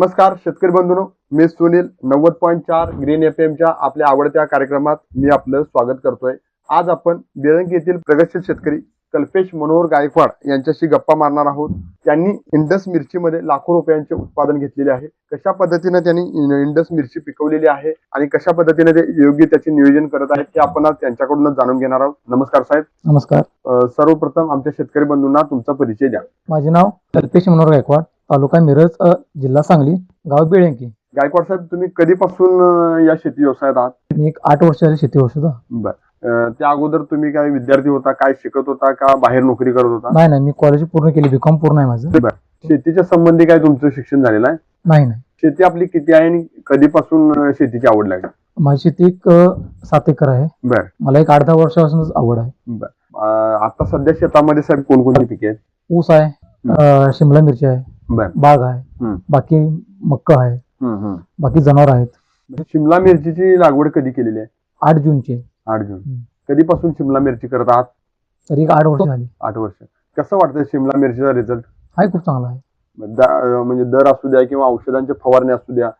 नमस्कार शेतकरी बंधूंनो. मी सुनील नव्वद पॉईंट चार ग्रीन एफ एमच्या आपल्या आवडत्या कार्यक्रमात मी आपलं स्वागत करतोय. आज आपण बेळंकी येथील प्रगतशील शेतकरी कल्पेश मनोहर गायकवाड यांच्याशी गप्पा मारणार आहोत. त्यांनी इंडस मिरचीमध्ये लाखो रुपयांचे उत्पादन घेतलेले आहे. कशा पद्धतीने त्यांनी इंडस मिरची पिकवलेली आहे आणि कशा पद्धतीने ते योग्य त्याचे नियोजन करत आहेत ते आपण आज त्यांच्याकडूनच जाणून घेणार आहोत. नमस्कार साहेब. नमस्कार. सर्वप्रथम आमच्या शेतकरी बंधूंना तुमचा परिचय द्या. माझे नाव कल्पेश मनोहर गायकवाड. तालुका मिरज अ, जिल्हा सांगली गाव बेळंकी. गायकवाड साहेब तुम्ही कधीपासून अं, या शेती व्यवसायात आहात? मी एक आठ वर्ष झाली शेती वर्ष होता. बर. अं, त्या अगोदर तुम्ही काय विद्यार्थी होता काय शिकत होता का बाहेर नोकरी करत होता? नाही नाही मी कॉलेज पूर्ण केली बीकॉम पूर्ण आहे माझं. शेतीच्या संबंधी काय तुमचं शिक्षण झालेलं आहे? नाही नाही. शेती आपली किती आहे आणि कधीपासून अं, शेतीची आवड लागली? माझी शेती एक अ, सात एकर आहे. बर. मला एक आठ दहा वर्षापासूनच आवड आहे. अं, आता सध्या शेतामध्ये साहेब कोणकोणती पिके आहेत? ऊस आहे अ, शिमला मिरची आहे. बर. बाग आहे. बाकी मक्का आहे. बाकी जनावर आहेत. शिमला मिरचीची लागवड कधी केलेली आहे? आठ जूनची. आठ जून. हम्म. कधीपासून शिमला मिरची करत आहात? तरी एक आठ वर्ष झाली. आठ वर्ष. कसं वाटतं शिमला मिरचीचा रिझल्ट आहे खूप चांगला आहे. म्हणजे दर असू द्या किंवा औषधांच्या फवारणी असू द्या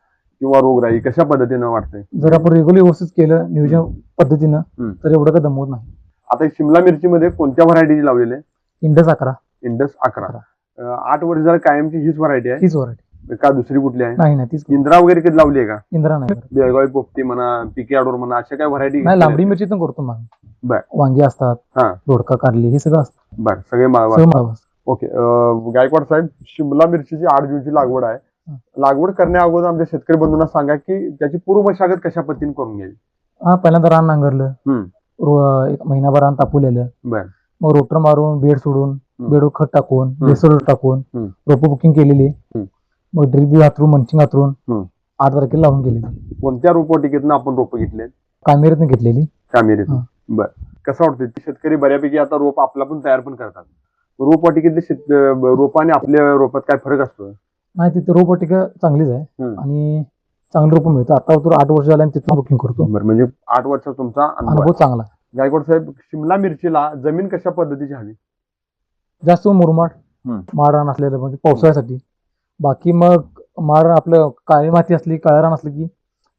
किंवा रोगराई कशा पद्धतीनं वाटतंय? जर आपण रेग्युलर व्यवस्थित केलं नियोजन पद्धतीनं. तर एवढं काही दमवत नाही. आता शिमला मिरचीमध्ये कोणत्या व्हरायटीची लावलेली आहे? इंडस अकरा. इंडस अकरा. आठ वर्ष झालं कायमची हीच व्हरायटी आहे? तीच वरायटी का दुसरी कुठली आहे? नाही नाही तीच इंद्रा वगैरे कधी लावली आहे का? इंद्रा नाही करत. बेळगावी पोपटी म्हणा पिके आडोर म्हणा अशा काय व्हरायटी नाही लांबडी मिरची पण करतो मग. बर. वांगी असतात हा. दोडका कारली हे सगळं असतं. बर सगळे माळवा. ओके अं, गायकवाड साहेब शिमला मिरचीची आठ जूनची लागवड आहे. हं. लागवड करण्या अगोदर आमच्या शेतकरी बंधूंना सांगा की त्याची पूर्व मशागत कशा पद्धतीने करून घ्यावी हा पहिल्यांदा रान नांगरलं. हम्म. रो- एक महिनाभर रान तापवलेलं. बर. मग रोटर मारून बेड सोडून बेड खत टाकून बेसर टाकून. रोप बुकिंग केलेली. मग ड्रिप हातरून मंचिंग हातरून. आठ तारखेला लावून गेलेली. कोणत्या रोपवाटिकेतनं आपण रोपं घेतले कामेरीतनं घेतलेली. कामेरीत. बर. कसं वाटतं ते शेतकरी बऱ्यापैकी आता रोप आपला पण तयार पण करतात. रोपवाटिकेतले शेत रोप आणि आपल्या रोपात काय फरक असतो? नाही तिथे रोप टिका चांगलीच आहे. आणि चांगली रोप मिळतं. आता तर आठ वर्ष झाले तिथून बुकिंग करतो. म्हणजे आठ वर्षाचा तुमचा अनुभव. चांगला गायकवाड साहेब शिमला मिरचीला जमीन कशा पद्धतीची हवी? जास्त मुरमाड रान असलेलं म्हणजे पावसाळ्यासाठी. बाकी मग रान आपलं काळी माती असली काळ्या रान असलं की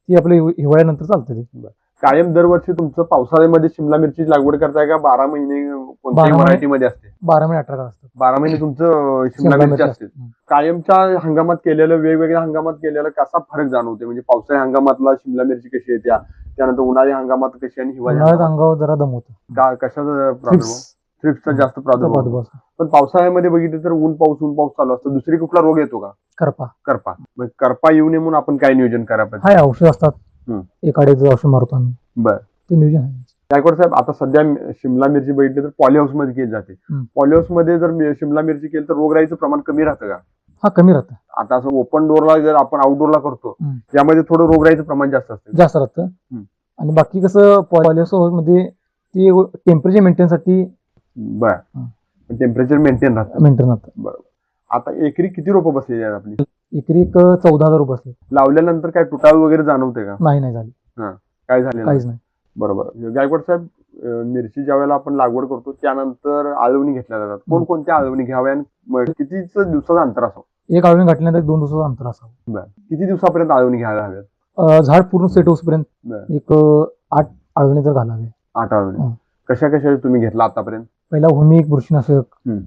ती आपलं हिव- हिवाळ्यानंतर चालतं ते. कायम दरवर्षी तुमचं पावसाळ्यामध्ये शिमला मिरची लागवड करताय का? बारा महिने कोणत्याही बारा महिने. असते? बारा महिने अठरा असतात. बारा महिने तुमचं शिमला शिमला मिरची मिरची असते. असते. कायमच्या हंगामात केलेलं वेगवेगळ्या हंगामात केलेलं कसा फरक जाणवते? म्हणजे पावसाळी हंगामातला शिमला मिरची कशी येत्या त्यानंतर उन्हाळी हंगामात कशी आणि हिवाळी उन्हाळ्यात हंगामात? अंगावर जरा दम होतं. का कशाचा प्रादुर्भाव? थ्रिप्सचा जास्त प्रादुर्भाव होतो. पण पावसाळ्यामध्ये बघितलं तर ऊन पाऊस ऊन पाऊस चालू असतं. दुसरी कुठला रोग येतो का? करपा. करपा. मग करपा येऊ नये म्हणून आपण काय नियोजन करायला पाहिजे हाय औषध असतात. हम्म. एक अडीच औषध मारतो आम्ही. बर. ते नियोजन आहे. गायकवाड साहेब आता सध्या मि- शिमला मिरची बघितली तर पॉलीहाऊसमध्ये केली जाते. हम्म. पॉलीहाऊसमध्ये जर मि- शिमला मिरची केली तर रोगराईचं प्रमाण कमी राहतं का? हा कमी राहतं. आता असं ओपन डोअरला जर आपण आउटडोअरला करतो हम्म. यामध्ये थोडं रोगराईचं प्रमाण जास्त असतं. जास्त राहतं. हम्म. आणि बाकी कसं पॉलिओसमध्ये ती टेम्परेचर मेंटेनसाठी बर. हं. टेम्परेचर मेंटेन राहतं. मेंटेन राहतं. बरोबर. आता एकरी किती रोपं बसलेली आहेत आपली? एकरी एक चौदा हजार रुपये असले लावल्यानंतर काय तुटाळ वगैरे जाणवते का? नाही नाही झाली. काय झाले काहीच नाही. बरोबर. गायकवाड साहेब अं, मिरची ज्या वेळेला आपण लागवड करतो त्यानंतर आळवणी घेतल्या जातात. कोणकोणत्या आळवणी घ्याव्या आणि म- कितीच दिवसाचं अंतर असावं? एक आळवणी घातल्यानंतर एक दोन दिवसाचं अंतर असावं. किती दिवसापर्यंत आळवणी घ्यायला हव्यात? अं, झाड पूर्ण सेट होईपर्यंत बरं. एक अं, आठ आळवणी तर घालावे. आठ आळवणी. हं. कशा कशा तुम्ही घेतला आतापर्यंत? पहिला भूमी एक बुरशीनाशक हम्म.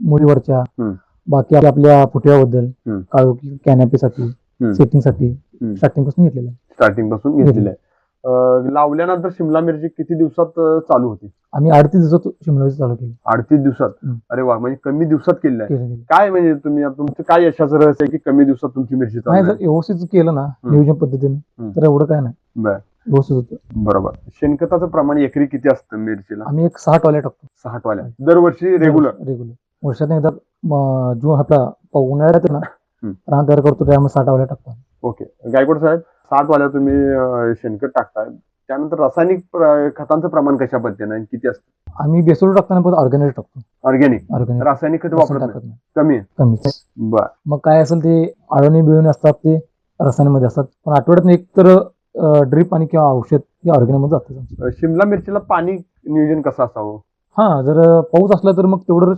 मुळीवरच्या हम्म. बाकी आपल्या- आपल्या फुटव्याबद्दल हम्म. काळोखी कॅनॅपीसाठी हम्म. सेटिंगसाठी हम्म. स्टार्टिंगपासून घेतलेलं आहे. स्टार्टिंगपासून घेतलेलं आहे अं, लावल्यानंतर शिमला मिरची किती दिवसात अं, चालू होती आम्ही अडतीस दिवसात शिमला मिरची चालू केली अडतीस दिवसात हम्म. अरे वा म्हणजे कमी दिवसात केलेलं आहे केली केली. काय म्हणजे तुम्ही तुमचं काय यशाचं रहस्य आहे की कमी दिवसात तुमची मिरची चालू नाही जर आहे? व्यवस्थित केलं ना नियोजन पद्धतीने हम्म. तर एवढं काय नाही बर व्यवस्थित होतं. बरोबर. शेणखताचं प्रमाण एकरी किती असतं मिरचीला? आम्ही एक सहा टॉयलेट टाकतो. सहा टॉल्या दरवर्षी रेग्युलर रेग्युलर वर्षात एकदा म, जो आपला प- उन्हाळ्यात ना हम्म. रान तयार करतो त्यामध्ये साठ आवल्या टाकतो ओके. गायकवाड साहेब साठ वाल्या तुम्ही अं, शेणखत टाकताय. त्यानंतर रासायनिक प्र- खतांचं प्रमाण कशा पद्धतीने आणि किती असतं? आम्ही बेसोड टाकताना पण ऑर्गॅनिक टाकतो. ऑर्गॅनिक? ऑर्गॅनिक. रासायनिक खत वापरत नाही टाकत नाही. कमी? आहे कमी. बर. मग काय असेल ते आळवणी बिळवणी असतात ते रसायनमध्ये असतात. पण आठवड्यात एक तर ड्रीप आणि किंवा औषध हे ऑर्गॅनिकमध्ये जातं शिमला मिरचीला पाणी नियोजन कसं असावं? हा जर पाऊस असला तर मग तेवढं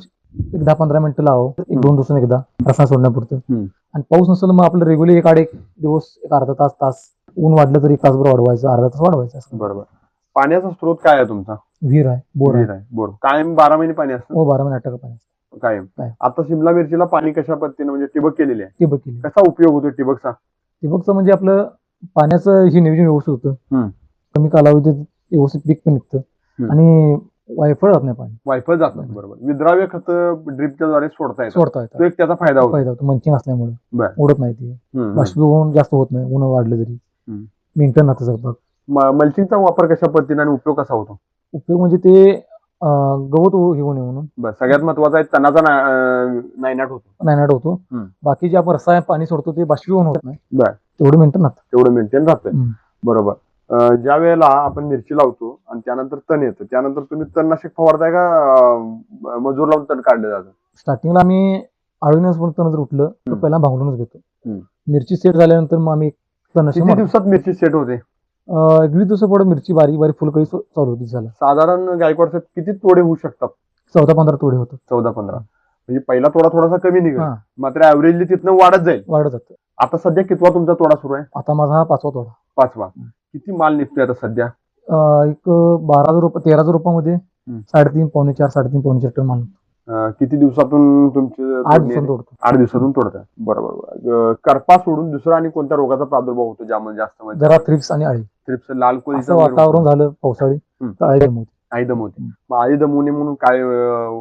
एक दहा पंधरा मिनिटं लावावं. एक दोन दिवसांनी एकदा रसायन सोडण्यापुरतं. हम्म. आणि पाऊस नसेल मग आपलं रेग्युलर एक आड एक दिवस एक अर्धा तास तास ऊन वाढलं तर एक तासभर वाढवायचं अर्धा तास वाढवायचं असं. बरोबर. पाण्याचा स्रोत काय आहे तुमचा? विहीर आहे बोर आहे. विहीर आहे बोर. कायम बारा महिने पाणी असतं? हो बारा महिने अटक पाणी असतं. कायम. काय? आता शिमला मिरचीला पाणी कशा पद्धतीने म्हणजे ठिबक केलेली आहे? ठिबक केली कसा उपयोग होतो ठिबकचा? ठिबकचं म्हणजे आपलं पाण्याचं हे नियोजन व्यवस्थित होतं. कमी कालावधीत व्यवस्थित पीक पण निघतं. आणि वायफळ जात नाही पाणी. वायफळ जात नाही बरोबर. विद्राव्य खत ड्रिपच्या द्वारे सोडता येतं सोडता तो येतं एक त्याचा फायदा होतो. फायदा होतो मंचिंग असल्यामुळे. उडत नाही ते. बाष्पीभवन जास्त होत नाही ऊन वाढलं तरी. मेंटेन राहतं सगळं. मल्चिंगचा वापर कशा पद्धतीने आणि उपयोग कसा होतो? उपयोग म्हणजे ते अं, गवत हे होऊ नये म्हणून बरं सगळ्यात महत्त्वाचा आहे तणाचा ना- अं, नायनाट होतो नायनाट होतो हम्म. बाकी जे आपण रसायन पाणी सोडतो ते बाष्पीभवन होत नाही बर. तेवढं मेंटेन राहतं तेवढं मेंटेन राहतंय हम्म. बरोबर अं, ज्या वेळेला आपण मिरची लावतो आणि त्यानंतर तण येतं त्यानंतर तुम्ही तणनाशक फवारताय का अं, मजूर लावून तण काढलं जातं स्टार्टिंगला आम्ही आळूनच पण जर उठलं तर हम्म. पहिला भांगलूनच घेतो हम्म. मिरची सेट झाल्यानंतर मग आम्ही किती मारतो. दिवसात मिरची सेट होते वीस दिवसापुढे मिरची बारीक बारीक फुलकळी चालू होती झाला. साधारण गायकवाड साहेब किती तोडे होऊ शकतात? चौदा पंधरा तोडे होतात. चौदा पंधरा. म्हणजे पहिला तोडा थोडासा कमी निघेल. हा. मात्र ऍव्हरेजली तिथनं वाढत जाईल. वाढत जातं. आता सध्या कितवा तुमचा तोडा सुरू आहे? आता माझा हा पाचवा तोडा. पाचवा. किती माल निघतोय आता सध्या? अं, एक बारा हजार रुपये तेरा हजार रुपयामध्ये. साडेतीन पावणे चार साडेतीन पावणे चार टन माल अं, किती दिवसातून तुमची आठ दिवसांत? तोडतो आठ दिवसातून तोडताय बरोबर अं, करपा सोडून दुसरा आणि कोणत्या रोगाचा प्रादुर्भाव होतो ज्यामध्ये जास्त म्हणजे जरा थ्रिप्स आणि आळी थ्रिप्स लाल कोळीचा असं वातावरण होतो. झालं पावसाळी हम्म. तर जन्मवते. आई दमवते हम्म. मग आई दमवणे म्हणून काय अं,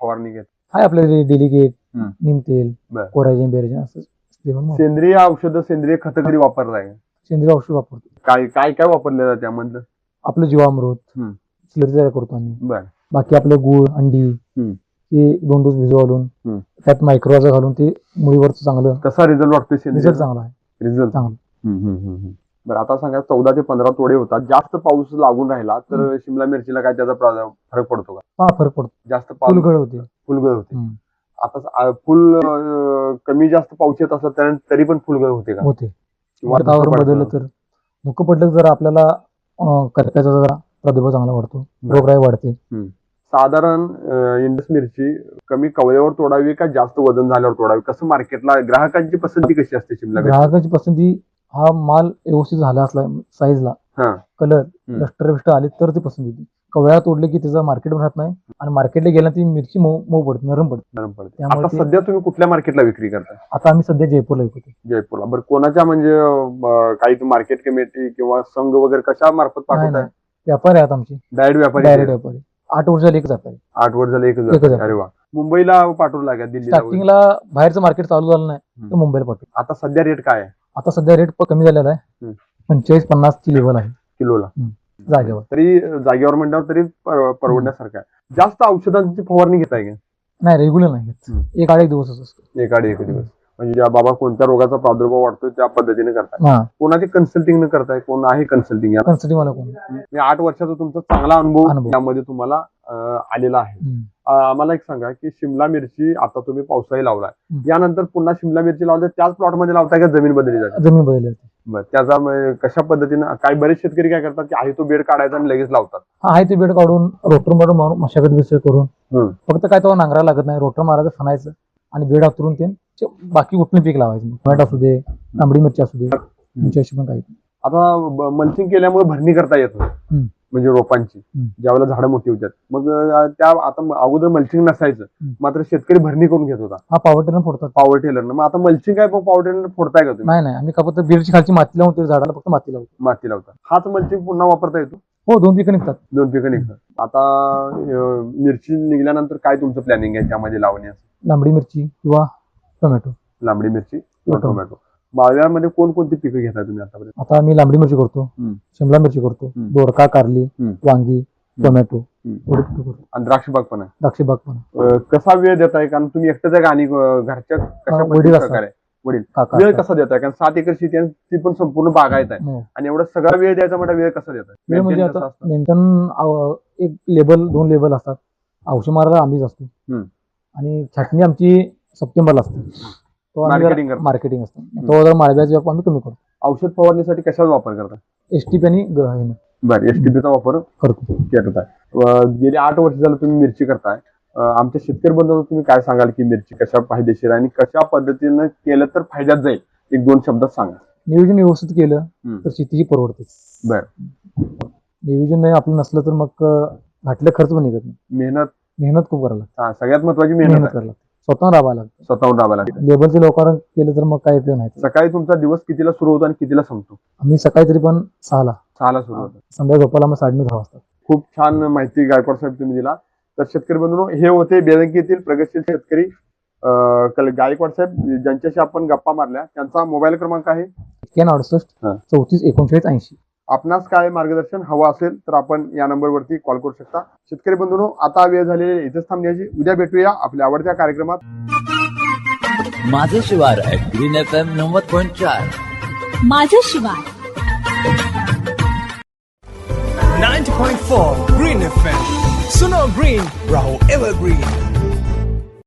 फवारणी घेत हाय आपले डेलिगेट हम्म. निमतेल बरं. कोरायजन बेरायजन असं spray म्हणून मारतो. सेंद्रिय औषधं सेंद्रिय खत कधी वापरलाय सेंद्रिय औषध वापरतो काय काय काय वापरलं जातं त्यामधलं आपलं जीवामृत हम्म. स्लरी तयार करतो आम्ही बर बाकी आपलं गुळ अंडी हम्म. ते दोन दिवस भिजू घालून हम्म. त्यात मायक्रोजा घालून ते मुळीवरचं चांगलं कसा रिझल्ट वाटतोय सेंद्रिय रिझल्ट चांगला आहे. रिझल्ट चांगलं. बरं आता सांगा चौदा ते पंधरा तोडे होतात. जास्त पाऊस लागून राहिला तर शिमला मिरचीला काय त्याचा प्रा- फरक पडतो का? हा फरक पडतो. जास्त पाऊस फुलगळ होते. फुलगळ होते. हम्म. आता स- आ- फुल अं, कमी जास्त पाऊस येत असला तर तरी पण फुलगळ होते का? होते. किंवा वातावरण धुकं बदललं पडतं? तर? धुकं पडलं तर जरा आपल्याला अं, जरा प्रादुर्भाव चांगला वाढतो. रोगराई वाढते. साधारण इंडस मिरची कमी कवल्यावर तोडावी का जास्त वजन झाल्यावर तोडावी? कसं मार्केटला ग्राहकांची पसंती कशी असते शिमला? ग्राहकाची पसंती हा माल व्यवस्थित झाला असला साईजला. कलर. लष्टर बिष्टर आले तर ती पसंत होती. कवळ्या तोडले की त्याचा मार्केट राहत नाही आणि मार्केटला गेला ती मिरची मऊ मऊ पडते नरम पडते. नरम पडते. त्यामुळे आता सध्या तुम्ही कुठल्या मार्केटला विक्री करता आता आम्ही सध्या जयपूरला विकतो जयपूरला. बरं कोणाच्या म्हणजे काही मार्केट कमिटी किंवा संघ वगैरे कशा मार्फत पाठवताय? व्यापारी आहेत आमचे. डायरेक्ट व्यापारी डायरेक्ट व्यापारी. आठ वर्षाला एकच व्यापारी आठ वर झालं एकच. अरे वा. मुंबईला पाठवलं का दिल्लीला वगैरे? स्टार्टिंगला बाहेरचं मार्केट चालू झालं नाही तर हम्म. मुंबईला पाठवतो आता सध्या रेट काय आहे? आता सध्या रेट कमी झालेला आहे. हम्म. पंचेचाळीस पन्नास ची लेवल आहे. किलोला. जागेवर. तरी जागेवर म्हणल्यावर तरी पर- परवडण्यासारखं आहे. जास्त औषधांची फवारणी घेताय का? नाही रेग्युलर नाही घेत. एक आठ एक दिवसच असतो. एकाडे एक दिवस. म्हणजे ज्या बाबा कोणत्या रोगाचा प्रादुर्भाव वाढतोय त्या पद्धतीने करताय. कोणाची कन्सल्टिंग न करताय कोण आहे कन्सल्टिंग कन्सल्टिंग कोण? या आठ वर्षाचा तुमचा चांगला अनुभव. यामध्ये तुम्हाला आलेला आहे. आम्हाला एक सांगा की शिमला मिरची आता तुम्ही पावसाळी लावलाय. यानंतर पुन्हा शिमला मिरची लावताय त्याच प्लॉटमध्ये लावताय का जमीन बदलली जाते जमीन बदलली जाते बरं, त्याचा कशा पद्धतीनं काही बरेच शेतकरी काय करतात की आहे तो बेड काढायचा आणि लगेच लावतात. आहे ते बेड काढून रोटर मारून मशागत बिसर करून. फक्त काय तेव्हा नांगरा लागत नाही रोटर मारायचं फनायचं आणि बेड हातरून ते बाकी कुठलं पीक लावायचं? टोमॅटो असू दे तांबडी मिरची असू दे तुमच्या हिशोबाने काही आता मल्चिंग केल्यामुळे भरणी करता येत नाही. म्हणजे रोपांची. ज्यावेळेला झाडं मोठी होतात. मग त्या आता अगोदर मल्चिंग नसायचं. मात्र शेतकरी भरणी करून घेत होता. हा पावर टेलर फोडतात. पॉवर टेलरनं मग आता मल्चिंग काय पॉवर टेलर फोडताय का नाही नाही. आम्ही का फक्त बेडची खालची माती लावून ते झाडाला फक्त माती लावतो. माती लावता. हाच मल्चिंग पुन्हा वापरता येतो? हो दोन पिकं निघतात. दोन पिकं निघतात. आता मिरची निघल्यानंतर काय तुमचं प्लॅनिंग आहे त्यामध्ये लावण्याचं? लांबडी मिरची किंवा टोमॅटो लांबडी मिरची किंवा टोमॅटो. टोमॅटो बाजारामध्ये कोणकोणती पिकं घेताय तुम्ही आतापर्यंत आता आम्ही लांबडी मिरची करतो हम्म. शिमला मिरची करतो हम्म. दोडका कारली हम्म. वांगी टोमॅटो हम्म. एवढी पिकं करतो आणि द्राक्ष बाग पण आहे द्राक्षी बाग पण अं, कसा वेळ देताय कारण तुम्ही एकटंच आहे का आणि अं, घरच्या कशा वडील पद्धतीने असतात. प्रकारे वडील काका वेळ. कसा देताय कारण सात एकर शेती आहे ती पण संपूर्ण बागायत आहे हो. आणि एवढा सगळा वेळ द्यायचा म्हणजे वेळ कसा देताय वेळ म्हणजे आता असतं? मेंटेन एक लेबल दोन लेबल असतात औषध मारायला आम्हीच असतो हम्म. आणि छाटणी आमची सप्टेंबरला असते. तो Marketing करता. मार्केटिंग असतं. तो जर माळव्याचा व्याप आम्ही कमी करतो. औषध फवारणीसाठी कशाचा वापर करता? एस टी पी आणि ग- हे बरं एसटीपीचा वापर करतो. करत आहे अं, गेली आठ वर्ष झालं तुम्ही मिरची करताय. अं, आमच्या शेतकरी बंधूंना तुम्ही काय सांगाल की मिरची कशा फायदेशीर आहे आणि कशा पद्धतीनं केलं तर फायद्यात जाईल? एक दोन शब्दात सांगा. नियोजन व्यवस्थित केलं हम्म. तर शेतीची परवडते बर. नियोजन नाही आपलं नसलं तर मग अं, खर्च पण निघत नाही. मेहनत. मेहनत खूप करायला हा, सगळ्यात महत्वाची मेहनत मेहनत आहे. करायला लागते. स्वतः राबायला लागतं. स्वतःहून राहावं लागतं. लेबलचे लोकांना केलं तर मग काय उपयोग नाही. सकाळी तुमचा दिवस कितीला सुरू होतो आणि कितीला संपतो? आम्ही सकाळी तरी पण सहाला. सहाला सुरू होतो. संध्याकाळी झोपायला मग साडेनऊ दहा वाजता. खूप छान माहिती गायकवाड साहेब तुम्ही दिला. तर शेतकरी बंधूंनो हे होते बेळंकी येथील प्रगतशील शेतकरी अं, कल- गायकवाड साहेब ज्यांच्याशी आपण गप्पा मारल्या. त्यांचा मोबाईल क्रमांक आहे. एक्क्याण्णव अडुसष्ट हा. चौतीस एकोणचाळीस ऐंशी. आपणास काय मार्गदर्शन हवं असेल तर आपण या नंबरवरती कॉल करू शकता. शेतकरी बंधूंनो आता वेळ झालेली इथेच थांबण्याची. उद्या भेटूया आपल्या आवडत्या कार्यक्रमात. माझं शिवार ग्रीन एफ एम नव्वद पॉईंट चार. माझं शिवार. 90.4 Green FM. Suno Green, Raho Evergreen.